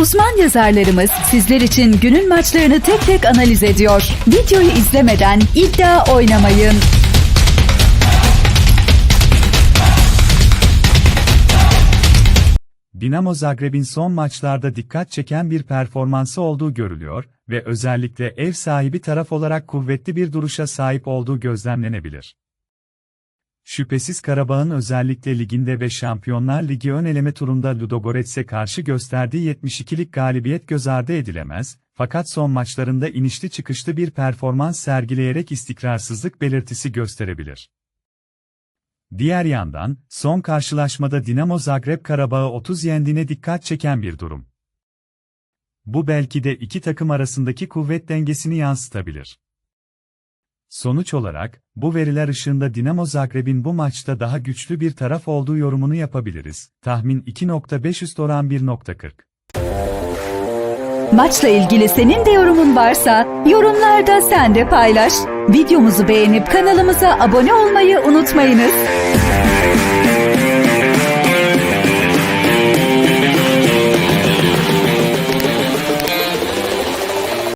Uzman yazarlarımız sizler için günün maçlarını tek tek analiz ediyor. Videoyu izlemeden iddia oynamayın. Dinamo Zagreb'in son maçlarda dikkat çeken bir performansı olduğu görülüyor ve özellikle ev sahibi taraf olarak kuvvetli bir duruşa sahip olduğu gözlemlenebilir. Şüphesiz Karabağ'ın özellikle liginde ve Şampiyonlar Ligi ön eleme turunda Ludogorets'e karşı gösterdiği 72'lik galibiyet göz ardı edilemez, fakat son maçlarında inişli çıkışlı bir performans sergileyerek istikrarsızlık belirtisi gösterebilir. Diğer yandan, son karşılaşmada Dinamo Zagreb Karabağ'ı 30 yendiğine dikkat çeken bir durum. Bu belki de iki takım arasındaki kuvvet dengesini yansıtabilir. Sonuç olarak, bu veriler ışığında Dinamo Zagreb'in bu maçta daha güçlü bir taraf olduğu yorumunu yapabiliriz. Tahmin 2.5 üst oran 1.40. Maçla ilgili senin de yorumun varsa yorumlarda sen de paylaş. Videomuzu beğenip kanalımıza abone olmayı unutmayınız.